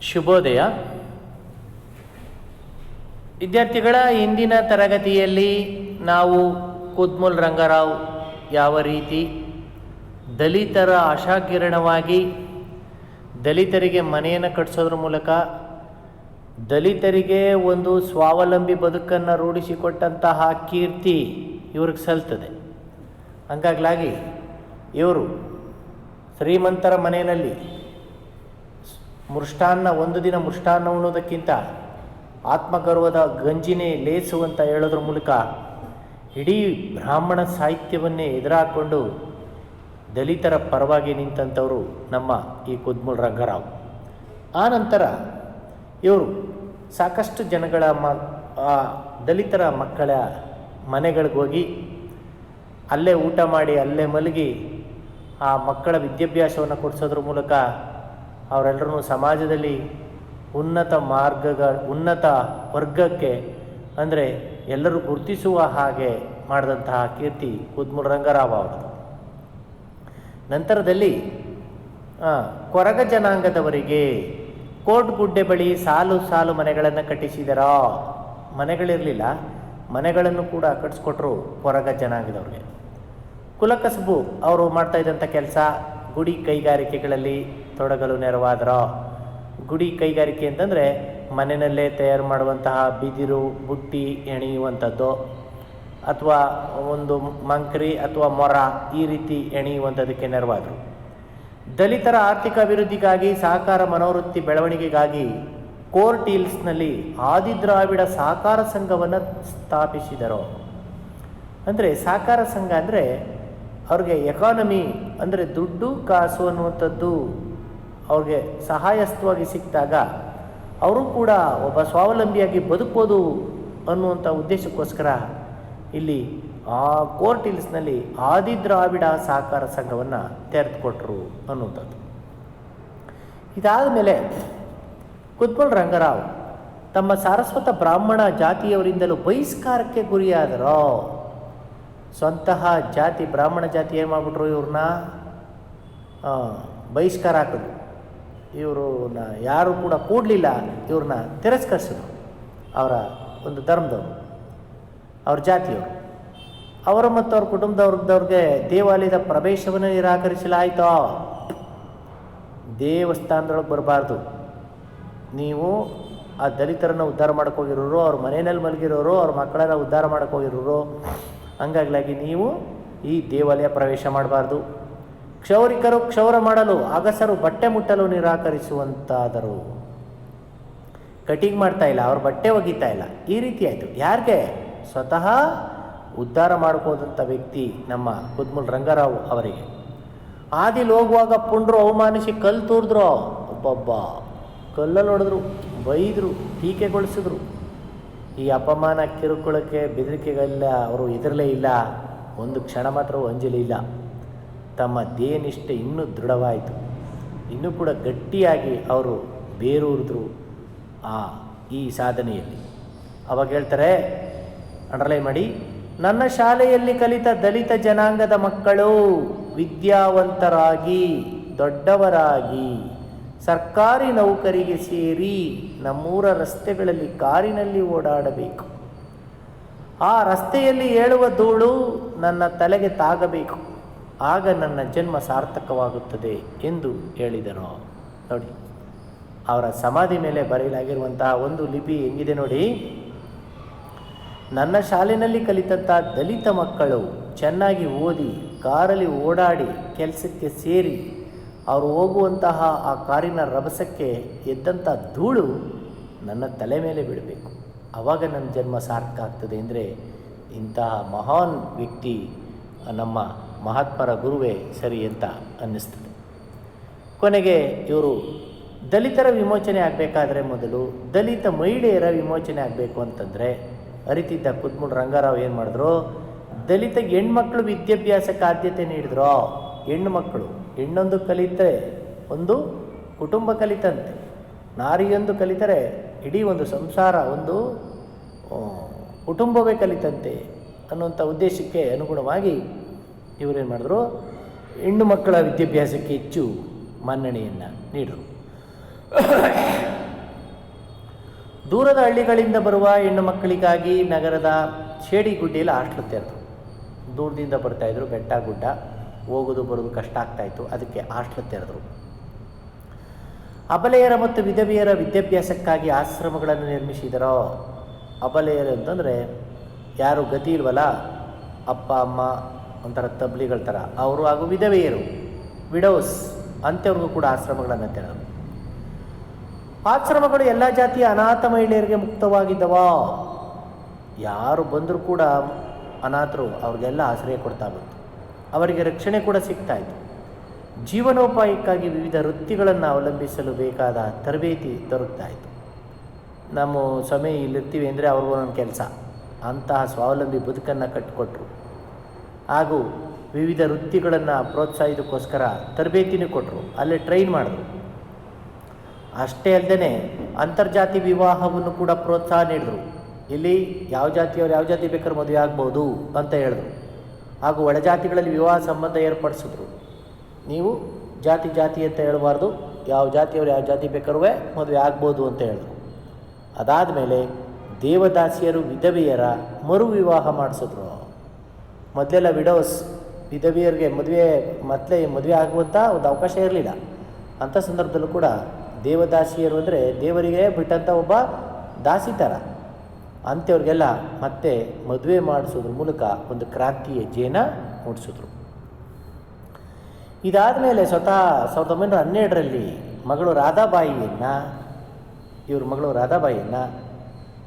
ಶುಭೋದಯ. ವಿದ್ಯಾರ್ಥಿಗಳ ಇಂದಿನ ತರಗತಿಯಲ್ಲಿ ನಾವು ಕುದ್ಮುಲ್ ರಂಗರಾವ್ ಯಾವ ರೀತಿ ದಲಿತರ ಆಶಾಕಿರಣವಾಗಿ ದಲಿತರಿಗೆ ಮನೆಯನ್ನು ಕಟ್ಟಿಸೋದ್ರ ಮೂಲಕ ದಲಿತರಿಗೆ ಒಂದು ಸ್ವಾವಲಂಬಿ ಬದುಕನ್ನು ರೂಢಿಸಿಕೊಟ್ಟಂತಹ ಕೀರ್ತಿ ಇವ್ರಿಗೆ ಸಲ್ತದೆ. ಹಂಗಾಗ್ಲಾಗಿ ಇವರು ಶ್ರೀಮಂತರ ಮನೆಯಲ್ಲಿ ಮೃಷ್ಟಾನ್ನ, ಒಂದು ದಿನ ಮೃಷ್ಟಾನ್ನ ಉಣ್ಣೋದಕ್ಕಿಂತ ಆತ್ಮಗರ್ವದ ಗಂಜಿನೇ ಲೇಸು ಅಂತ ಹೇಳೋದ್ರ ಮೂಲಕ ಇಡೀ ಬ್ರಾಹ್ಮಣ ಸಾಹಿತ್ಯವನ್ನೇ ಎದುರಾಕೊಂಡು ದಲಿತರ ಪರವಾಗಿ ನಿಂತಂಥವರು ನಮ್ಮ ಈ ಕುದ್ಮುಲ್ ರಂಗರಾವ್. ಆ ನಂತರ ಇವರು ಸಾಕಷ್ಟು ಜನಗಳ ಮ ದಲಿತರ ಮಕ್ಕಳ ಮನೆಗಳಿಗೆ ಹೋಗಿ ಅಲ್ಲೇ ಊಟ ಮಾಡಿ, ಅಲ್ಲೇ ಮಲಗಿ ಆ ಮಕ್ಕಳ ವಿದ್ಯಾಭ್ಯಾಸವನ್ನು ಕೊಡಿಸೋದ್ರ ಮೂಲಕ ಅವರೆಲ್ಲರೂ ಸಮಾಜದಲ್ಲಿ ಉನ್ನತ ಮಾರ್ಗಗಳ ಉನ್ನತ ವರ್ಗಕ್ಕೆ ಅಂದರೆ ಎಲ್ಲರೂ ಗುರುತಿಸುವ ಹಾಗೆ ಮಾಡಿದಂತಹ ಕೀರ್ತಿ ಕುದ್ಮುಲ್ ರಂಗರಾವ್ ಅವರದು ನಂತರದಲ್ಲಿ ಕೊರಗ ಜನಾಂಗದವರಿಗೆ ಕೋಟ್ ಗುಡ್ಡೆ ಬಳಿ ಸಾಲು ಸಾಲು ಮನೆಗಳನ್ನು ಕಟ್ಟಿಸಿದರ? ಮನೆಗಳಿರಲಿಲ್ಲ. ಮನೆಗಳನ್ನು ಕೂಡ ಕಟ್ಟಿಸ್ಕೊಟ್ರು ಕೊರಗ ಜನಾಂಗದವ್ರಿಗೆ. ಕುಲಕಸಬು ಅವರು ಮಾಡ್ತಾ ಇದ್ದಂಥ ಕೆಲಸ ಗುಡಿ ಕೈಗಾರಿಕೆಗಳಲ್ಲಿ ತೊಡಗಲು ನೆರವಾದರು? ಗುಡಿ ಕೈಗಾರಿಕೆ ಅಂತಂದರೆ ಮನೆಯಲ್ಲೇ ತಯಾರು ಮಾಡುವಂತಹ ಬಿದಿರು, ಬುಟ್ಟಿ ಎಣೆಯುವಂಥದ್ದು. ಅಥವಾ ಒಂದು ಮಂಕ್ರಿ ಅಥವಾ ಮೊರ ಈ ರೀತಿ ಎಣೆಯುವಂಥದಕ್ಕೆ ನೆರವಾದರು. ದಲಿತರ ಆರ್ಥಿಕ ಅಭಿವೃದ್ಧಿಗಾಗಿ ಸಹಕಾರ ಮನೋವೃತ್ತಿ ಬೆಳವಣಿಗೆಗಾಗಿ ಕೋರ್ಟ್ ಹಿಲ್ಸ್ನಲ್ಲಿ ಆದಿದ್ರಾವಿಡ ಸಹಕಾರ ಸಂಘವನ್ನು ಸ್ಥಾಪಿಸಿದರು. ಅಂದರೆ ಸಹಕಾರ ಸಂಘ ಅಂದರೆ ಅವ್ರಿಗೆ ಎಕಾನಮಿ ಅಂದರೆ ದುಡ್ಡು, ಕಾಸು ಅನ್ನುವಂಥದ್ದು ಅವ್ರಿಗೆ ಸಹಾಯಸ್ಥವಾಗಿ ಸಿಕ್ಕಿದಾಗ ಅವರು ಕೂಡ ಒಬ್ಬ ಸ್ವಾವಲಂಬಿಯಾಗಿ ಬದುಕ್ಬೋದು ಅನ್ನುವಂಥ ಉದ್ದೇಶಕ್ಕೋಸ್ಕರ ಇಲ್ಲಿ ಆ ಕೋರ್ಟ್ ಹಿಲ್ಸ್ನಲ್ಲಿ ಆದಿದ್ರಾವಿಡ ಸಹಕಾರ ಸಂಘವನ್ನು ತೆರೆದುಕೊಟ್ರು ಅನ್ನುವಂಥದ್ದು. ಇದಾದ ಮೇಲೆ ಕುತ್ಮಲ್ ರಂಗರಾವ್ ತಮ್ಮ ಸಾರಸ್ವತ ಬ್ರಾಹ್ಮಣ ಜಾತಿಯವರಿಂದಲೂ ಬಹಿಷ್ಕಾರಕ್ಕೆ ಗುರಿಯಾದರು, ಸ್ವಂತಹ ಜಾತಿ ಬ್ರಾಹ್ಮಣ ಜಾತಿ ಏನು ಮಾಡಿಬಿಟ್ರು ಇವ್ರನ್ನ? ಬಹಿಷ್ಕಾರ ಹಾಕಿದ್ರು. ಇವ್ರನ್ನ ಯಾರು ಕೂಡ ಕೂಡಲಿಲ್ಲ. ಇವ್ರನ್ನ ತಿರಸ್ಕರಿಸಿದ್ರು. ಅವರ ಒಂದು ಧರ್ಮದವರು. ಅವ್ರ ಜಾತಿಯವರು. ಅವರು ಮತ್ತು ಅವ್ರ ಕುಟುಂಬದವ್ರದವ್ರಿಗೆ ದೇವಾಲಯದ ಪ್ರವೇಶವನ್ನು ನಿರಾಕರಿಸಲಾಯಿತು? ದೇವಸ್ಥಾನದೊಳಗೆ ಬರಬಾರ್ದು. ನೀವು ಆ ದಲಿತರನ್ನು ಉದ್ಧಾರ ಹೋಗಿರೋರು, ಅವ್ರ ಮನೆಯಲ್ಲಿ ಮಲಗಿರೋರು, ಅವ್ರ ಮಕ್ಕಳನ್ನ ಉದ್ಧಾರ ಮಾಡ್ಕೋಗಿರೋರು ಹಂಗಾಗ್ಲಾಗಿ ನೀವು ಈ ದೇವಾಲಯ ಪ್ರವೇಶ ಮಾಡಬಾರ್ದು. ಕ್ಷೌರಿಕರು ಕ್ಷೌರ ಮಾಡಲು, ಅಗಸರು ಬಟ್ಟೆ ಮುಟ್ಟಲು ನಿರಾಕರಿಸುವಂತಾದರು. ಕಟಿಂಗ್ ಮಾಡ್ತಾ ಇಲ್ಲ, ಅವ್ರ ಬಟ್ಟೆ ಒಗಿತಾ ಇಲ್ಲ. ಈ ರೀತಿ ಆಯಿತು. ಯಾರಿಗೆ? ಸ್ವತಃ ಉದ್ಧಾರ ಮಾಡ್ಕೋದಂಥ ವ್ಯಕ್ತಿ ನಮ್ಮ ಕುದ್ಮುಲ್ ರಂಗರಾವ್ ಅವರಿಗೆ. ಆದಿಲ್ ಹೋಗುವಾಗ ಪುಂಡ್ರು ಅವಮಾನಿಸಿ ಕಲ್ಲು ತೂರಿದ್ರು. ಒಬ್ಬೊಬ್ಬ ಕಲ್ಲಲ್ಲಿ ಹೊಡೆದ್ರು, ಬೈದರು, ಟೀಕೆಗೊಳಿಸಿದ್ರು. ಈ ಅಪಮಾನ ಕಿರುಕುಳಕ್ಕೆ ಬೆದರಿಕೆಗೆಲ್ಲ ಅವರು ಇದರಲ್ಲೇ ಇಲ್ಲ. ಒಂದು ಕ್ಷಣ ಮಾತ್ರ ಅಂಜಲಿಲ್ಲ ತಮ್ಮ ದೇಹನಿಷ್ಠೆ ಇನ್ನೂ ದೃಢವಾಯಿತು. ಇನ್ನೂ ಕೂಡ ಗಟ್ಟಿಯಾಗಿ ಅವರು ಬೇರೂರಿದ್ರು ಆ ಈ ಸಾಧನೆಯಲ್ಲಿ. ಅವಾಗ ಹೇಳ್ತಾರೆ, ಅಂಡರ್ಲೈನ್ ಮಾಡಿ, ನನ್ನ ಶಾಲೆಯಲ್ಲಿ ಕಲಿತ ದಲಿತ ಜನಾಂಗದ ಮಕ್ಕಳು ವಿದ್ಯಾವಂತರಾಗಿ, ದೊಡ್ಡವರಾಗಿ, ಸರ್ಕಾರಿ ನೌಕರಿಗೆ ಸೇರಿ ನಮ್ಮೂರ ರಸ್ತೆಗಳಲ್ಲಿ ಕಾರಿನಲ್ಲಿ ಓಡಾಡಬೇಕು. ಆ ರಸ್ತೆಯಲ್ಲಿ ಏಳುವ ಧೂಳು ನನ್ನ ತಲೆಗೆ ತಾಗಬೇಕು. ಆಗ ನನ್ನ ಜನ್ಮ ಸಾರ್ಥಕವಾಗುತ್ತದೆ ಎಂದು ಹೇಳಿದರು ನೋಡಿ, ಅವರ ಸಮಾಧಿ ಮೇಲೆ ಬರೆಯಲಾಗಿರುವಂತಹ ಒಂದು ಲಿಪಿ ಹೆಂಗಿದೆ ನೋಡಿ. ನನ್ನ ಶಾಲೆಯಲ್ಲಿ ಕಲಿತಂಥ ದಲಿತ ಮಕ್ಕಳು ಚೆನ್ನಾಗಿ ಓದಿ, ಕಾರಲ್ಲಿ ಓಡಾಡಿ, ಕೆಲಸಕ್ಕೆ ಸೇರಿ, ಅವರು ಹೋಗುವಂತಹ ಆ ಕಾರಿನ ರಭಸಕ್ಕೆ ಎದ್ದಂಥ ಧೂಳು ನನ್ನ ತಲೆ ಮೇಲೆ ಬಿಡಬೇಕು ಆವಾಗ ನನ್ನ ಜನ್ಮ ಸಾರ್ಥಕ ಆಗ್ತದೆ. ಅಂದರೆ ಇಂತಹ ಮಹಾನ್ ವ್ಯಕ್ತಿ ನಮ್ಮ ಮಹಾತ್ಮರ ಗುರುವೇ ಸರಿ ಅಂತ ಅನ್ನಿಸ್ತದೆ. ಕೊನೆಗೆ ಇವರು ದಲಿತರ ವಿಮೋಚನೆ ಆಗಬೇಕಾದ್ರೆ ಮೊದಲು ದಲಿತ ಮಹಿಳೆಯರ ವಿಮೋಚನೆ ಆಗಬೇಕು ಅಂತಂದರೆ ಅರಿತಿದ್ದ ಕುದ್ಮುಲ್ ರಂಗಾರಾವ್ ಏನು ಮಾಡಿದ್ರು? ದಲಿತ ಹೆಣ್ಮಕ್ಳು ವಿದ್ಯಾಭ್ಯಾಸಕ್ಕೆ ಆದ್ಯತೆ ನೀಡಿದ್ರು? ಹೆಣ್ಣು ಹೆಣ್ಣೊಂದು ಕಲಿತರೆ ಒಂದು ಕುಟುಂಬ ಕಲಿತಂತೆ. ನಾರಿಯೊಂದು ಕಲಿತರೆ ಇಡೀ ಒಂದು ಸಂಸಾರ ಒಂದು ಕುಟುಂಬವೇ ಕಲಿತಂತೆ ಅನ್ನುವಂಥ ಉದ್ದೇಶಕ್ಕೆ ಅನುಗುಣವಾಗಿ ಇವರೇನು ಮಾಡಿದ್ರು? ಹೆಣ್ಣು ಮಕ್ಕಳ ವಿದ್ಯಾಭ್ಯಾಸಕ್ಕೆ ಹೆಚ್ಚು ಮನ್ನಣೆಯನ್ನು ನೀಡರು. ದೂರದ ಹಳ್ಳಿಗಳಿಂದ ಬರುವ ಹೆಣ್ಣು ಮಕ್ಕಳಿಗಾಗಿ ನಗರದ ಶೇಡಿಗುಡ್ಡಿಯಲ್ಲಿ ಹಾಸ್ಟೆಲ್ ತೆರೆದರು ದೂರದಿಂದ ಬರ್ತಾಯಿದ್ರು ಬೆಟ್ಟ ಗುಡ್ಡ. ಹೋಗೋದು, ಬರೋದು ಕಷ್ಟ ಆಗ್ತಾಯಿತ್ತು ಅದಕ್ಕೆ ಹಾಸ್ಟೆಲ್ ತೆರೆದರು ಅಬಲೆಯರ ಮತ್ತು ವಿಧವೆಯರ ವಿದ್ಯಾಭ್ಯಾಸಕ್ಕಾಗಿ ಆಶ್ರಮಗಳನ್ನು ನಿರ್ಮಿಸಿದರೋ? ಅಬಲೆಯರು ಅಂತಂದರೆ, ಯಾರು ಗತಿ ಇಲ್ವಲ್ಲ? ಅಪ್ಪ, ಅಮ್ಮ ಒಂಥರ ತಬ್ಲಿಗಳ ಥರ. ಅವರು ಹಾಗೂ ವಿಧವೆಯರು, ವಿಡೋಸ್ ಅಂತವ್ರಿಗೂ ಕೂಡ ಆಶ್ರಮಗಳನ್ನು ತೆರೆದರು. ಆಶ್ರಮಗಳು ಎಲ್ಲ ಜಾತಿಯ ಅನಾಥ ಮಹಿಳೆಯರಿಗೆ ಮುಕ್ತವಾಗಿದ್ದವ? ಯಾರು ಬಂದರೂ ಕೂಡ ಅನಾಥರು ಅವ್ರಿಗೆಲ್ಲ ಆಶ್ರಯ ಕೊಡ್ತಾ ಬಂತು. ಅವರಿಗೆ ರಕ್ಷಣೆ ಕೂಡ ಸಿಗ್ತಾ ಇತ್ತು. ಜೀವನೋಪಾಯಕ್ಕಾಗಿ ವಿವಿಧ ವೃತ್ತಿಗಳನ್ನು ಅವಲಂಬಿಸಲು ಬೇಕಾದ ತರಬೇತಿ ದೊರಕ್ತಾ ಇತ್ತು. ನಮ್ಮ ಸಮಯ ಇಲ್ಲಿರ್ತೀವಿ ಅಂದರೆ ಅವ್ರಿಗೂ ಒಂದು ಕೆಲಸ. ಅಂತಹ ಸ್ವಾವಲಂಬಿ ಬದುಕನ್ನು ಕಟ್ಟಿಕೊಟ್ರು ಹಾಗೂ ವಿವಿಧ ವೃತ್ತಿಗಳನ್ನು ಪ್ರೋತ್ಸಾಹಿದಕ್ಕೋಸ್ಕರ ತರಬೇತಿನೂ ಕೊಟ್ಟರು ಅಲ್ಲೇ ಟ್ರೈನ್ ಮಾಡಿದ್ರು. ಅಷ್ಟೇ ಅಲ್ಲದೆ ಅಂತರ್ಜಾತಿ ವಿವಾಹವನ್ನು ಕೂಡ ಪ್ರೋತ್ಸಾಹ ನೀಡಿದ್ರು ಇಲ್ಲಿ ಯಾವ ಜಾತಿಯವರು ಯಾವ ಜಾತಿ ಬೇಕಾದ್ರೂ ಮದುವೆ ಆಗ್ಬೋದು ಅಂತ ಹೇಳಿದ್ರು. ಹಾಗೂ ಒಳಜಾತಿಗಳಲ್ಲಿ ವಿವಾಹ ಸಂಬಂಧ ಏರ್ಪಡಿಸಿದ್ರು. ನೀವು ಜಾತಿ ಜಾತಿ ಅಂತ ಹೇಳಬಾರ್ದು. ಯಾವ ಜಾತಿಯವರು ಯಾವ ಜಾತಿ ಬೇಕಾದ್ರೂ ಮದುವೆ ಆಗ್ಬೋದು ಅಂತ ಹೇಳಿದ್ರು. ಅದಾದ ಮೇಲೆ ದೇವದಾಸಿಯರು ವಿಧವೆಯರ ಮರು ವಿವಾಹ ಮಾಡಿಸಿದ್ರು. ಮೊದಲೆಲ್ಲ ವಿಡೋಸ್ ವಿಧವಿಯರಿಗೆ ಮದುವೆ ಮತ್ತೆ ಮದುವೆ ಆಗುವಂಥ ಒಂದು ಅವಕಾಶ ಇರಲಿಲ್ಲ. ಅಂಥ ಸಂದರ್ಭದಲ್ಲೂ ಕೂಡ ದೇವದಾಸಿಯರು ಅಂದರೆ ದೇವರಿಗೆ ಬಿಟ್ಟಂಥ ಒಬ್ಬ ದಾಸಿ ಥರ ಅಂಥವ್ರಿಗೆಲ್ಲ ಮತ್ತೆ ಮದುವೆ ಮಾಡಿಸೋದ್ರ ಮೂಲಕ ಒಂದು ಕ್ರಾಂತಿಯ ಜೇನ ಮೂಡಿಸಿದ್ರು. ಇದಾದ ಮೇಲೆ ಸ್ವತಃ ಸಾವಿರದ ಒಂಬೈನೂರ ಹನ್ನೆರಡರಲ್ಲಿ ಮಗಳು ರಾಧಾಬಾಯಿಯನ್ನು, ಇವ್ರ ಮಗಳು ರಾಧಾಬಾಯಿಯನ್ನು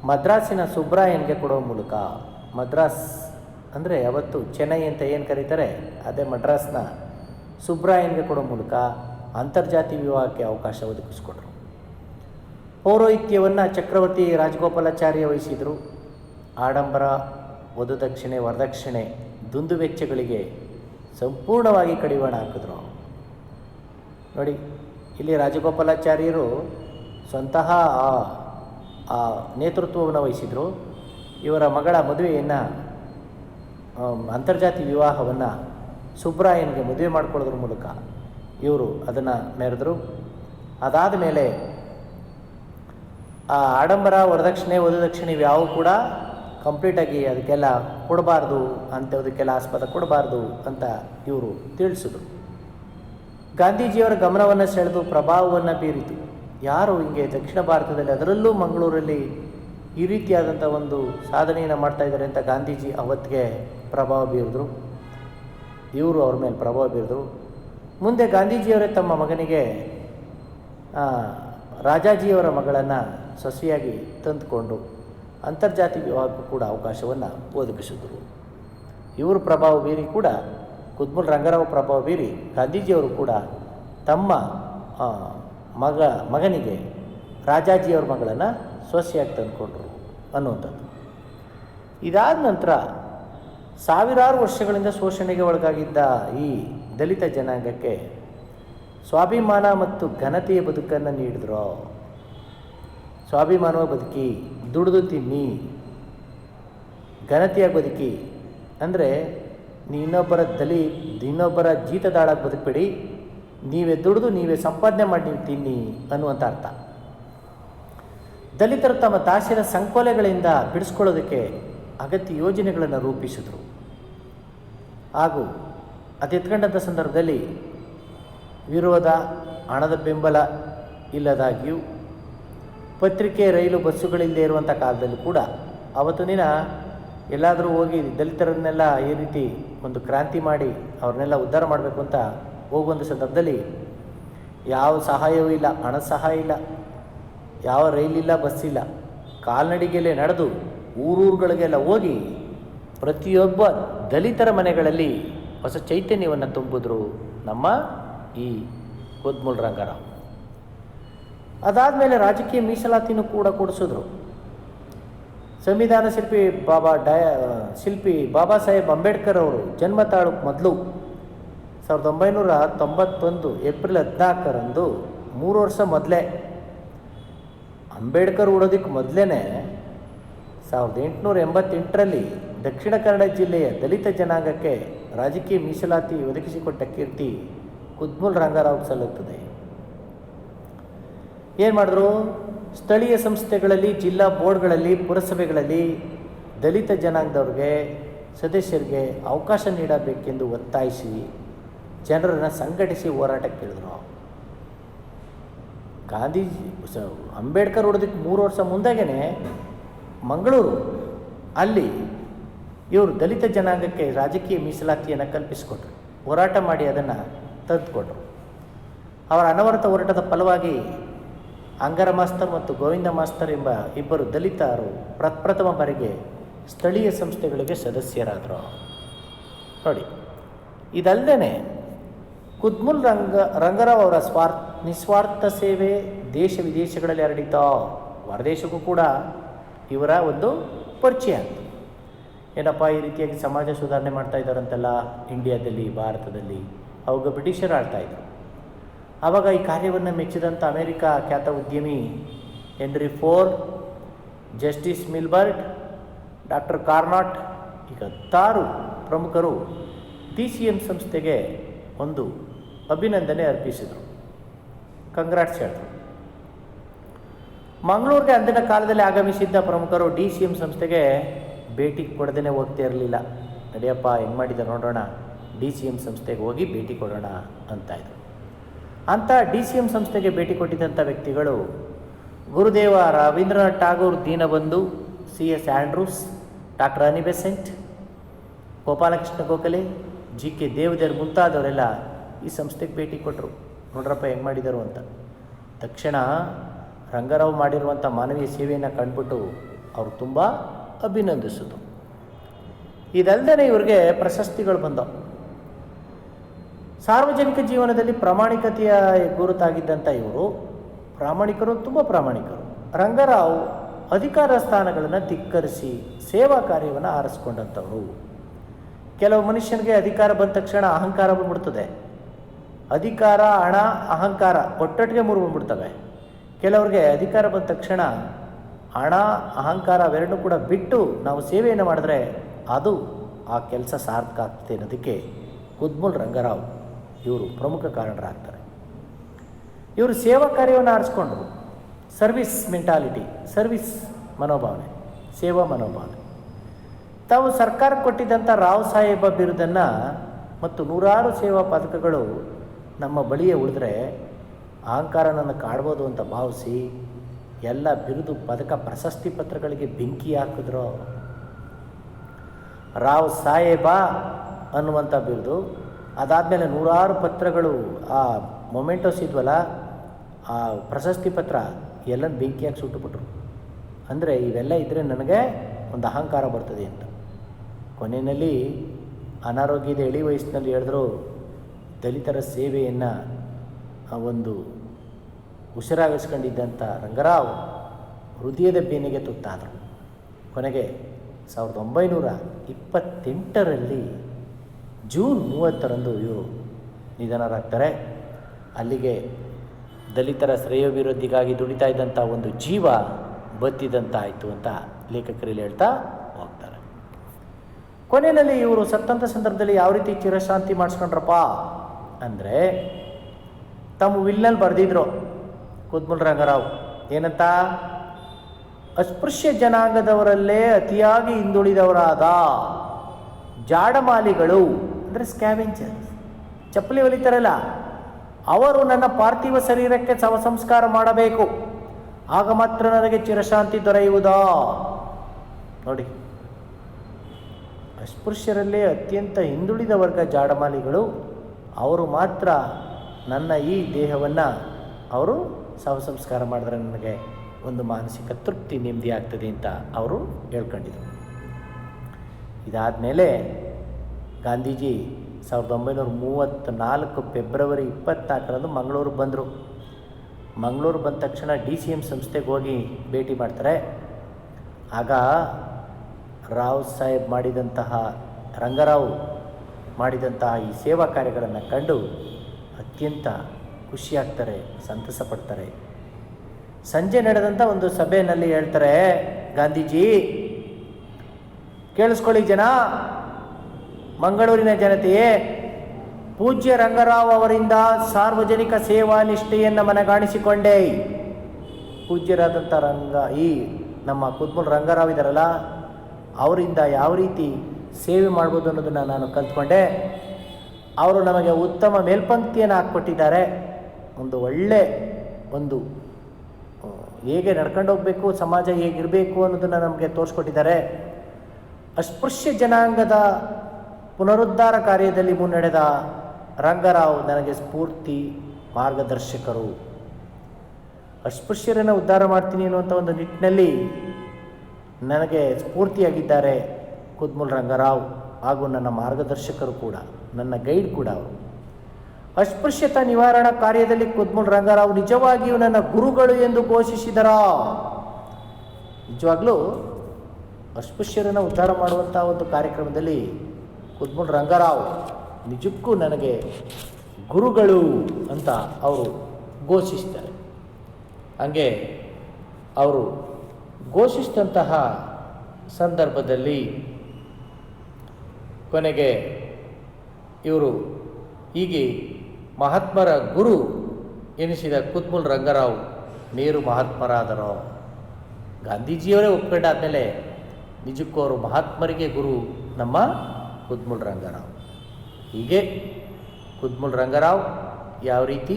ಮದ್ರಾಸಿನ ಸುಬ್ರಾಯನ್ಗೆ ಕೊಡೋ ಮೂಲಕ ಮದ್ರಾಸ್ ಅಂದರೆ ಅವತ್ತು ಚೆನ್ನೈ ಅಂತ ಏನು ಕರೀತಾರೆ, ಅದೇ ಮಡ್ರಾಸ್ನ ಸುಬ್ರಾಯನ್ಗೆ ಕೊಡೋ ಮೂಲಕ ಅಂತರ್ಜಾತಿ ವಿವಾಹಕ್ಕೆ ಅವಕಾಶ ಒದಗಿಸ್ಕೊಟ್ರು. ಪೌರೋಹಿತ್ಯವನ್ನು ಚಕ್ರವರ್ತಿ ರಾಜಗೋಪಾಲಾಚಾರ್ಯ ವಹಿಸಿದರು. ಆಡಂಬರ, ವಧುದಕ್ಷಿಣೆ, ವರದಕ್ಷಿಣೆ, ದುಂದು ವೆಚ್ಚಗಳಿಗೆ ಸಂಪೂರ್ಣವಾಗಿ ಕಡಿವಾಣ ಹಾಕಿದ್ರು ನೋಡಿ, ಇಲ್ಲಿ ರಾಜಗೋಪಾಲಾಚಾರ್ಯರು ಸ್ವತಃ ಆ ನೇತೃತ್ವವನ್ನು ವಹಿಸಿದರು. ಇವರ ಮಗಳ ಮದುವೆಯನ್ನು ಅಂತರ್ಜಾತಿ ವಿವಾಹವನ್ನು ಸುಬ್ರಾಯನ್ಗೆ ಮದುವೆ ಮಾಡಿಕೊಳ್ಳೋದ್ರ ಮೂಲಕ ಇವರು ಅದನ್ನು ಮೆರೆದರು. ಅದಾದ ಮೇಲೆ ಆ ಆಡಂಬರ, ವರದಕ್ಷಿಣೆ, ವಧುದಕ್ಷಿಣೆ ಇವ್ಯಾವು ಕೂಡ ಕಂಪ್ಲೀಟಾಗಿ ಅದಕ್ಕೆಲ್ಲ ಕೊಡಬಾರ್ದು ಅದಕ್ಕೆಲ್ಲ ಆಸ್ಪದ ಕೊಡಬಾರ್ದು ಅಂತ ಇವರು ತಿಳಿಸಿದರು. ಗಾಂಧೀಜಿಯವರ ಗಮನವನ್ನು ಸೆಳೆದು ಪ್ರಭಾವವನ್ನು ಬೀರಿತು. ಯಾರು ಹಿಂಗೆ ದಕ್ಷಿಣ ಭಾರತದಲ್ಲಿ ಅದರಲ್ಲೂ ಮಂಗಳೂರಲ್ಲಿ ಈ ರೀತಿಯಾದಂಥ ಒಂದು ಸಾಧನೆಯನ್ನು ಮಾಡ್ತಾ ಇದ್ದಾರೆ ಅಂತ ಗಾಂಧೀಜಿ ಅವತ್ತಿಗೆ ಪ್ರಭಾವ ಬೀರಿದ್ರು, ಇವರು ಅವ್ರ ಮೇಲೆ ಪ್ರಭಾವ ಬೀರಿದ್ರು. ಮುಂದೆ ಗಾಂಧೀಜಿಯವರೇ ತಮ್ಮ ಮಗನಿಗೆ ರಾಜಾಜಿಯವರ ಮಗಳನ್ನು ಸೊಸೆಯಾಗಿ ತಂದುಕೊಂಡು ಅಂತರ್ಜಾತಿ ವಿವಾಹಕ್ಕೂ ಕೂಡ ಅವಕಾಶವನ್ನು ಒದಗಿಸಿದರು. ಇವರು ಪ್ರಭಾವ ಬೀರಿ ಕೂಡ, ಕುದ್ಮುಲ್ ರಂಗರಾವ್ ಪ್ರಭಾವ ಬೀರಿ ಗಾಂಧೀಜಿಯವರು ಕೂಡ ತಮ್ಮ ಮಗ, ಮಗನಿಗೆ ರಾಜಾಜಿಯವರ ಮಗಳನ್ನು ಸೊಸೆಯಾಗಿ ತಂದುಕೊಂಡ್ರು ಅನ್ನುವಂಥದ್ದು. ಇದಾದ ನಂತರ ಸಾವಿರಾರು ವರ್ಷಗಳಿಂದ ಶೋಷಣೆಗೆ ಒಳಗಾಗಿದ್ದ ಈ ದಲಿತ ಜನಾಂಗಕ್ಕೆ ಸ್ವಾಭಿಮಾನ ಮತ್ತು ಘನತೆಯ ಬದುಕನ್ನು ನೀಡಿದ್ರು? ಸ್ವಾಭಿಮಾನವ ಬದುಕಿ, ದುಡಿದು ತಿನ್ನಿ. ಘನತೆಯಾಗಿ ಬದುಕಿ. ಅಂದರೆ ನೀ ಇನ್ನೊಬ್ಬರ ದಲಿ ಇನ್ನೊಬ್ಬರ ಜೀತದಾಳಾಗಿ ಬದುಕಬೇಡಿ. ನೀವೇ ದುಡಿದು, ನೀವೇ ಸಂಪಾದನೆ ಮಾಡಿ ನೀವು ತಿನ್ನಿ ಅನ್ನುವಂಥ ಅರ್ಥ. ದಲಿತರು ತಮ್ಮ ದಾಸ್ಯದ ಸಂಕೋಲೆಗಳಿಂದ ಬಿಡಿಸ್ಕೊಳ್ಳೋದಕ್ಕೆ ಅಗತ್ಯ ಯೋಜನೆಗಳನ್ನು ರೂಪಿಸಿದರು. ಹಾಗೂ ಅದೆತ್ಕೊಂಡಂಥ ಸಂದರ್ಭದಲ್ಲಿ ವಿರೋಧ, ಹಣದ ಬೆಂಬಲ ಇಲ್ಲದಾಗಿಯೂ ಪತ್ರಿಕೆ, ರೈಲು ಬಸ್ಸುಗಳಿಲ್ಲದೆ ಇರುವಂಥ ಕಾಲದಲ್ಲಿ ಕೂಡ ಅವತ್ತು ದಿನ ಎಲ್ಲಾದರೂ ಹೋಗಿ ದಲಿತರನ್ನೆಲ್ಲ ಈ ರೀತಿ ಒಂದು ಕ್ರಾಂತಿ ಮಾಡಿ ಅವ್ರನ್ನೆಲ್ಲ ಉದ್ಧಾರ ಮಾಡಬೇಕು ಅಂತ ಹೋಗುವಂಥ ಸಂದರ್ಭದಲ್ಲಿ ಯಾವ ಸಹಾಯವೂ ಇಲ್ಲ, ಹಣ ಸಹಾಯ ಇಲ್ಲ, ಯಾವ ರೈಲಿಲ್ಲ, ಬಸ್ಸಿಲ್ಲ. ಕಾಲ್ನಡಿಗೆಯಲ್ಲೇ ನಡೆದು ಊರೂರುಗಳಿಗೆಲ್ಲ ಹೋಗಿ ಪ್ರತಿಯೊಬ್ಬ ದಲಿತರ ಮನೆಗಳಲ್ಲಿ ಹೊಸ ಚೈತನ್ಯವನ್ನು ತುಂಬಿದ್ರು ನಮ್ಮ ಈ ಕೋದ್ಮೂಲ್ ರಂಗರಾವ್. ಅದಾದಮೇಲೆ ರಾಜಕೀಯ ಮೀಸಲಾತಿನೂ ಕೂಡ ಕೊಡಿಸಿದ್ರು. ಸಂವಿಧಾನ ಶಿಲ್ಪಿ ಬಾಬಾ ಡಯ ಶಿಲ್ಪಿ ಬಾಬಾ ಸಾಹೇಬ್ ಅಂಬೇಡ್ಕರ್ ಅವರು ಜನ್ಮ ತಾಳು ಮೊದಲು ಸಾವಿರದ ಒಂಬೈನೂರ ತೊಂಬತ್ತೊಂದು ಏಪ್ರಿಲ್ ಹದಿನಾಲ್ಕರಂದು ಮೂರು ವರ್ಷ ಮೊದಲೇ ಅಂಬೇಡ್ಕರ್ ಉಡೋದಕ್ಕೆ ಮೊದಲೇ ಸಾವಿರದ ಎಂಟುನೂರ ಎಂಬತ್ತೆಂಟರಲ್ಲಿ ದಕ್ಷಿಣ ಕನ್ನಡ ಜಿಲ್ಲೆಯ ದಲಿತ ಜನಾಂಗಕ್ಕೆ ರಾಜಕೀಯ ಮೀಸಲಾತಿ ಒದಗಿಸಿಕೊಟ್ಟ ಕೀರ್ತಿ ಕುದ್ಮುಲ್ ರಂಗಾರಾವ್ ಸಲ್ಲುತ್ತದೆ. ಏನು ಮಾಡಿದ್ರು? ಸ್ಥಳೀಯ ಸಂಸ್ಥೆಗಳಲ್ಲಿ, ಜಿಲ್ಲಾ ಬೋರ್ಡ್ಗಳಲ್ಲಿ, ಪುರಸಭೆಗಳಲ್ಲಿ ದಲಿತ ಜನಾಂಗದವ್ರಿಗೆ, ಸದಸ್ಯರಿಗೆ ಅವಕಾಶ ನೀಡಬೇಕೆಂದು ಒತ್ತಾಯಿಸಿ ಜನರನ್ನು ಸಂಘಟಿಸಿ ಹೋರಾಟಕ್ಕಿಳಿದ್ರು ಗಾಂಧೀಜಿ ಅಂಬೇಡ್ಕರ್ ಹೊಡೆದಕ್ಕೆ ಮೂರು ವರ್ಷ ಮುಂದಾಗೇ ಮಂಗಳೂರು, ಅಲ್ಲಿ ಇವರು ದಲಿತ ಜನಾಂಗಕ್ಕೆ ರಾಜಕೀಯ ಮೀಸಲಾತಿಯನ್ನು ಕಲ್ಪಿಸಿಕೊಟ್ರು. ಹೋರಾಟ ಮಾಡಿ ಅದನ್ನು ತಂದುಕೊಟ್ರು ಅವರ ಅನವರತ ಹೋರಾಟದ ಫಲವಾಗಿ ಅಂಗರ ಮಾಸ್ತರ್ ಮತ್ತು ಗೋವಿಂದ ಮಾಸ್ತರ್ ಎಂಬ ಇಬ್ಬರು ದಲಿತರು ಪ್ರಪ್ರಥಮ ಬಾರಿಗೆ ಸ್ಥಳೀಯ ಸಂಸ್ಥೆಗಳಿಗೆ ಸದಸ್ಯರಾದರು. ನೋಡಿ ಇದಲ್ಲದೇ ಕುದ್ಮುಲ್ ರಂಗ, ರಂಗರಾವ್ ಅವರ ಸ್ವಾರ್ಥ ನಿಸ್ವಾರ್ಥ ಸೇವೆ ದೇಶ ವಿದೇಶಗಳಲ್ಲಿ ಹರಡಿತ ಹೊರದೇಶಕ್ಕೂ ಕೂಡ ಇವರ ಒಂದು ಪರಿಚಯ ಆಯಿತು ಏನಪ್ಪ, ಈ ರೀತಿಯಾಗಿ ಸಮಾಜ ಸುಧಾರಣೆ ಮಾಡ್ತಾ ಇದ್ದಾರಂತೆಲ್ಲ ಇಂಡಿಯಾದಲ್ಲಿ, ಭಾರತದಲ್ಲಿ? ಅವಾಗ ಬ್ರಿಟಿಷರು ಆಳ್ತಾ ಇದ್ರು. ಆವಾಗ ಈ ಕಾರ್ಯವನ್ನು ಮೆಚ್ಚಿದಂಥ ಅಮೆರಿಕ ಖ್ಯಾತ ಉದ್ಯಮಿ Henry Ford justice Milbert, doctor Carnot, ಈಗ ತಾರು ಪ್ರಮುಖರು ಡಿ ಸಿ ಎಂ ಸಂಸ್ಥೆಗೆ ಒಂದು ಅಭಿನಂದನೆ ಅರ್ಪಿಸಿದರು. ಕಂಗ್ರಾಟ್ಸ್ ಹೇಳಿದ್ರು. ಮಂಗಳೂರಿಗೆ ಅಂದಿನ ಕಾಲದಲ್ಲಿ ಆಗಮಿಸಿದ್ದ ಪ್ರಮುಖರು ಡಿ ಸಿ ಎಂ ಸಂಸ್ಥೆಗೆ ಭೇಟಿ ಕೊಡದೇ ಹೋಗ್ತಾ ಇರಲಿಲ್ಲ. ನಡಿಯಪ್ಪ, ಹೆಂಗೆ ಮಾಡಿದ ನೋಡೋಣ. ಡಿ ಸಿ ಎಂ ಸಂಸ್ಥೆಗೆ ಹೋಗಿ ಭೇಟಿ ಕೊಡೋಣ ಅಂತ ಇದ್ರು. ಅಂಥ ಡಿ ಸಿ ಎಂ ಸಂಸ್ಥೆಗೆ ಭೇಟಿ ಕೊಟ್ಟಿದ್ದಂಥ ವ್ಯಕ್ತಿಗಳು Gurudev Rabindranath Tagore Deenabandhu, C F Andrews doctor Annie Besant Gopalakrishna Gokhale, G K ದೇವದೇವರು ಮುಂತಾದವರೆಲ್ಲ ಈ ಸಂಸ್ಥೆಗೆ ಭೇಟಿ ಕೊಟ್ಟರು ನೋಡ್ರಪ್ಪ, ಹೆಂಗೆ ಮಾಡಿದರು ಅಂತ. ತಕ್ಷಣ ರಂಗರಾವ್ ಮಾಡಿರುವಂಥ ಮಾನವೀಯ ಸೇವೆಯನ್ನು ಕಂಡುಬಿಟ್ಟು ಅವರು ತುಂಬ ಅಭಿನಂದಿಸಿದ್ರು ಇದಲ್ಲದೆ ಇವ್ರಿಗೆ ಪ್ರಶಸ್ತಿಗಳು ಬಂದವು. ಸಾರ್ವಜನಿಕ ಜೀವನದಲ್ಲಿ ಪ್ರಾಮಾಣಿಕತೆಯ ಗುರುತಾಗಿದ್ದಂಥ ಇವರು ಪ್ರಾಮಾಣಿಕರು, ತುಂಬ ಪ್ರಾಮಾಣಿಕರು. ರಂಗರಾವ್ ಅಧಿಕಾರ ಸ್ಥಾನಗಳನ್ನು ಧಿಕ್ಕರಿಸಿ ಸೇವಾ ಕಾರ್ಯವನ್ನು ಆರಿಸ್ಕೊಂಡಂಥವರು ಕೆಲವು ಮನುಷ್ಯನಿಗೆ ಅಧಿಕಾರ ಬಂದ ತಕ್ಷಣ ಅಹಂಕಾರ ಬಂದ್ಬಿಡ್ತದೆ. ಅಧಿಕಾರ, ಹಣ, ಅಹಂಕಾರ ಒಟ್ಟೊಟ್ಟಿಗೆ ಮೂರು ಬಂದ್ಬಿಡ್ತವೆ. ಕೆಲವ್ರಿಗೆ ಅಧಿಕಾರ ಬಂದ ತಕ್ಷಣ ಹಣ, ಅಹಂಕಾರ ಅವೆರಡೂ ಕೂಡ ಬಿಟ್ಟು ನಾವು ಸೇವೆಯನ್ನು ಮಾಡಿದ್ರೆ ಅದು ಆ ಕೆಲಸ ಸಾರ್ಥಕ ಆಗ್ತದೆ ಅನ್ನೋದಕ್ಕೆ ಕುದ್ಮುಲ್ ರಂಗರಾವ್ ಇವರು ಪ್ರಮುಖ ಕಾರಣರಾಗ್ತಾರೆ. ಇವರು ಸೇವಾ ಕಾರ್ಯವನ್ನು ಆರಿಸ್ಕೊಂಡ್ರು. ಸರ್ವಿಸ್ ಮೆಂಟಾಲಿಟಿ, ಸರ್ವಿಸ್ ಮನೋಭಾವನೆ, ಸೇವಾ ಮನೋಭಾವನೆ. ತಾವು ಸರ್ಕಾರ ಕೊಟ್ಟಿದ್ದಂಥ ರಾವ್ ಸಾಹೇಬ ಬಿರುದನ್ನು ಮತ್ತು ನೂರಾರು ಸೇವಾ ಪದಕಗಳು ನಮ್ಮ ಬಳಿಯೇ ಉಳಿದ್ರೆ ಅಹಂಕಾರ ನನ್ನ ಕಾಡ್ಬೋದು ಅಂತ ಭಾವಿಸಿ ಎಲ್ಲ ಬಿರುದು ಪದಕ ಪ್ರಶಸ್ತಿ ಪತ್ರಗಳಿಗೆ ಬೆಂಕಿ ಹಾಕಿದ್ರು? ರಾವ್ ಸಾಹೇಬ ಅನ್ನುವಂಥ ಬಿರುದು. ಅದಾದಮೇಲೆ ನೂರಾರು ಪತ್ರಗಳು ಆ ಮೊಮೆಂಟೋಸ್ ಇದ್ವಲ್ಲ, ಆ ಪ್ರಶಸ್ತಿ ಪತ್ರ ಎಲ್ಲ ಬೆಂಕಿಯಾಗಿ ಸುಟ್ಟುಬಿಟ್ರು. ಅಂದರೆ ಇವೆಲ್ಲ ಇದ್ದರೆ ನನಗೆ ಒಂದು ಅಹಂಕಾರ ಬರ್ತದೆ ಅಂತ. ಕೊನೆಯಲ್ಲಿ ಅನಾರೋಗ್ಯದ ಎಳಿ ವಯಸ್ಸಿನಲ್ಲಿ ಹೇಳಿದ್ರು ದಲಿತರ ಸೇವೆಯನ್ನು ಒಂದು ಉಸಿರಾಗಿಸ್ಕೊಂಡಿದ್ದಂಥ ರಂಗರಾವ್ ಹೃದಯದ ಬೇನೆಗೆ ತುತ್ತಾದರು. ಕೊನೆಗೆ ಸಾವಿರದ ಒಂಬೈನೂರ ಇಪ್ಪತ್ತೆಂಟರಲ್ಲಿ ಜೂನ್ ಮೂವತ್ತರಂದು ಇವರು ನಿಧನರಾಗ್ತಾರೆ. ಅಲ್ಲಿಗೆ ದಲಿತರ ಶ್ರೇಯೋಭಿವೃದ್ಧಿಗಾಗಿ ದುಡಿತಾ ಇದ್ದಂಥ ಒಂದು ಜೀವ ಬತ್ತಿದಂತಾಯಿತು ಅಂತ ಲೇಖಕರಲ್ಲಿ ಹೇಳ್ತಾ ಹೋಗ್ತಾರೆ. ಕೊನೆಯಲ್ಲಿ ಇವರು ಸತ್ತಂಥ ಸಂದರ್ಭದಲ್ಲಿ ಯಾವ ರೀತಿ ಚಿರಶಾಂತಿ ಮಾಡಿಸ್ಕೊಂಡ್ರಪ್ಪ ಅಂದರೆ ತಮ್ಮ ವಿಲ್ನಲ್ಲಿ ಬರೆದಿದ್ರು. ಕುದ್ಮುಲ್ ರಂಗರಾವ್ ಏನಂತ? ಅಸ್ಪೃಶ್ಯ ಜನಾಂಗದವರಲ್ಲೇ ಅತಿಯಾಗಿ ಹಿಂದುಳಿದವರಾದ ಜಾಡಮಾಲಿಗಳು, ಅಂದರೆ ಸ್ಕ್ಯಾವೆಂಚರ್ ಚಪ್ಪಲಿ ಹೊಲಿತಾರಲ್ಲ, ಅವರು ನನ್ನ ಪಾರ್ಥಿವ ಶರೀರಕ್ಕೆ ಸವಸಂಸ್ಕಾರ ಮಾಡಬೇಕು. ಆಗ ಮಾತ್ರ ನನಗೆ ಚಿರಶಾಂತಿ ದೊರೆಯುವುದಾ? ನೋಡಿ, ಅಸ್ಪೃಶ್ಯರಲ್ಲೇ ಅತ್ಯಂತ ಹಿಂದುಳಿದ ವರ್ಗ ಜಾಡಮಾಲಿಗಳು, ಅವರು ಮಾತ್ರ ನನ್ನ ಈ ದೇಹವನ್ನು ಅವರು ಶವ ಸಂಸ್ಕಾರ ಮಾಡಿದ್ರೆ ನನಗೆ ಒಂದು ಮಾನಸಿಕ ತೃಪ್ತಿ ನೆಮ್ಮದಿ ಆಗ್ತದೆ ಅಂತ ಅವರು ಹೇಳ್ಕೊಂಡಿದ್ರು. ಇದಾದಮೇಲೆ ಗಾಂಧೀಜಿ ಸಾವಿರದ ಒಂಬೈನೂರ ಮೂವತ್ತ್ನಾಲ್ಕು ಫೆಬ್ರವರಿ ಇಪ್ಪತ್ನಾಲ್ಕರಂದು ಮಂಗಳೂರು ಬಂದರು. ಮಂಗಳೂರು ಬಂದ ತಕ್ಷಣ ಡಿ ಸಿ ಎಂ ಸಂಸ್ಥೆಗೆ ಹೋಗಿ ಭೇಟಿ ಮಾಡ್ತಾರೆ. ಆಗ ರಾವ್ ಸಾಹೇಬ್ ಮಾಡಿದಂತಹ, ರಂಗರಾವ್ ಮಾಡಿದಂತಹ ಈ ಸೇವಾ ಕಾರ್ಯಗಳನ್ನು ಕಂಡು ಅತ್ಯಂತ ಖುಷಿಯಾಗ್ತಾರೆ ಸಂತಸ ಪಡ್ತಾರೆ ಸಂಜೆ ನಡೆದಂಥ ಒಂದು ಸಭೆಯಲ್ಲಿ ಹೇಳ್ತಾರೆ, ಗಾಂಧೀಜಿ, ಕೇಳಿಸ್ಕೊಳ್ಳಿ ಜನ, ಮಂಗಳೂರಿನ ಜನತೆಯೇ, ಪೂಜ್ಯ ರಂಗರಾವ್ ಅವರಿಂದ ಸಾರ್ವಜನಿಕ ಸೇವಾ ನಿಷ್ಠೆಯನ್ನು ಮನಗಾಣಿಸಿಕೊಂಡೆ. ಪೂಜ್ಯರಾದಂಥ ರಂಗ, ಈ ನಮ್ಮ ಕುದ್ಮುಲ್ ರಂಗರಾವ್ ಇದ್ದಾರಲ್ಲ ಅವರಿಂದ ಯಾವ ರೀತಿ ಸೇವೆ ಮಾಡ್ಬೋದು ಅನ್ನೋದನ್ನು ನಾನು ಕಲ್ತ್ಕೊಂಡೆ. ಅವರು ನಮಗೆ ಉತ್ತಮ ಮೇಲ್ಪಂಕ್ತಿಯನ್ನು ಹಾಕ್ಕೊಟ್ಟಿದ್ದಾರೆ. ಒಂದು ಒಳ್ಳೆ ಒಂದು ಹೇಗೆ ನಡ್ಕೊಂಡು ಹೋಗಬೇಕು, ಸಮಾಜ ಹೇಗಿರಬೇಕು ಅನ್ನೋದನ್ನು ನಮಗೆ ತೋರಿಸ್ಕೊಟ್ಟಿದ್ದಾರೆ. ಅಸ್ಪೃಶ್ಯ ಜನಾಂಗದ ಪುನರುದ್ಧಾರ ಕಾರ್ಯದಲ್ಲಿ ಮುನ್ನಡೆದ ರಂಗರಾವ್ ನನಗೆ ಸ್ಫೂರ್ತಿ, ಮಾರ್ಗದರ್ಶಕರು. ಅಸ್ಪೃಶ್ಯರನ್ನು ಉದ್ಧಾರ ಮಾಡ್ತೀನಿ ಅನ್ನುವಂಥ ಒಂದು ನಿಟ್ಟಿನಲ್ಲಿ ನನಗೆ ಸ್ಫೂರ್ತಿಯಾಗಿದ್ದಾರೆ ಕುದ್ಮುಲ್ ರಂಗರಾವ್ ಹಾಗೂ ನನ್ನ ಮಾರ್ಗದರ್ಶಕರು ಕೂಡ, ನನ್ನ ಗೈಡ್ ಕೂಡ ಅವರು. ಅಸ್ಪೃಶ್ಯತಾ ನಿವಾರಣಾ ಕಾರ್ಯದಲ್ಲಿ ಕುದ್ಮುಲ್ ರಂಗರಾವ್ ನಿಜವಾಗಿಯೂ ನನ್ನ ಗುರುಗಳು ಎಂದು ಘೋಷಿಸಿದರ. ನಿಜವಾಗ್ಲೂ ಅಸ್ಪೃಶ್ಯರನ್ನು ಉದ್ಧಾರ ಮಾಡುವಂಥ ಒಂದು ಕಾರ್ಯಕ್ರಮದಲ್ಲಿ ಕುದ್ಮುಲ್ ರಂಗರಾವ್ ನಿಜಕ್ಕೂ ನನಗೆ ಗುರುಗಳು ಅಂತ ಅವರು ಘೋಷಿಸ್ತಾರೆ ಹಂಗೆ ಅವರು ಘೋಷಿಸಿದಂತಹ ಸಂದರ್ಭದಲ್ಲಿ ಕೊನೆಗೆ ಇವರು ಹೀಗೆ ಮಹಾತ್ಮರ ಗುರು ಎನಿಸಿದ ಕುತ್ಮುಲ್ ರಂಗರಾವ್ ನೇರು ಮಹಾತ್ಮರಾದರು ಗಾಂಧೀಜಿಯವರೇ ಆದಮೇಲೆ ನಿಜಕ್ಕೂ ಅವರು ಮಹಾತ್ಮರಿಗೆ ಗುರು ನಮ್ಮ ಕುದ್ಮುಲ್ ರಂಗರಾವ್. ಹೀಗೆ ಕುದ್ಮುಲ್ ರಂಗರಾವ್ ಯಾವ ರೀತಿ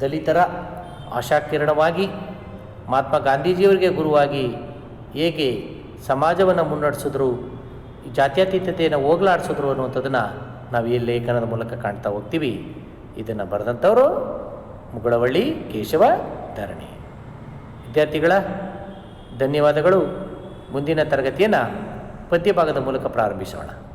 ದಲಿತರ ಆಶಾಕಿರಣವಾಗಿ ಮಹಾತ್ಮ ಗಾಂಧೀಜಿಯವರಿಗೆ ಗುರುವಾಗಿ ಹೇಗೆ ಸಮಾಜವನ್ನು ಮುನ್ನಡೆಸಿದ್ರು, ಜಾತ್ಯತೀತತೆಯನ್ನು ಹೋಗಲಾಡಿಸಿದ್ರು ಅನ್ನುವಂಥದ್ದನ್ನು ನಾವು ಈ ಲೇಖನದ ಮೂಲಕ ಕಾಣ್ತಾ ಹೋಗ್ತೀವಿ. ಇದನ್ನು ಬರೆದಂಥವರು ಮುಗುಳವಳ್ಳಿ ಕೇಶವ ಧರಣಿ. ವಿದ್ಯಾರ್ಥಿಗಳ ಧನ್ಯವಾದಗಳು. ಮುಂದಿನ ತರಗತಿಯನ್ನು ಪದ್ಯಭಾಗದ ಮೂಲಕ ಪ್ರಾರಂಭಿಸೋಣ.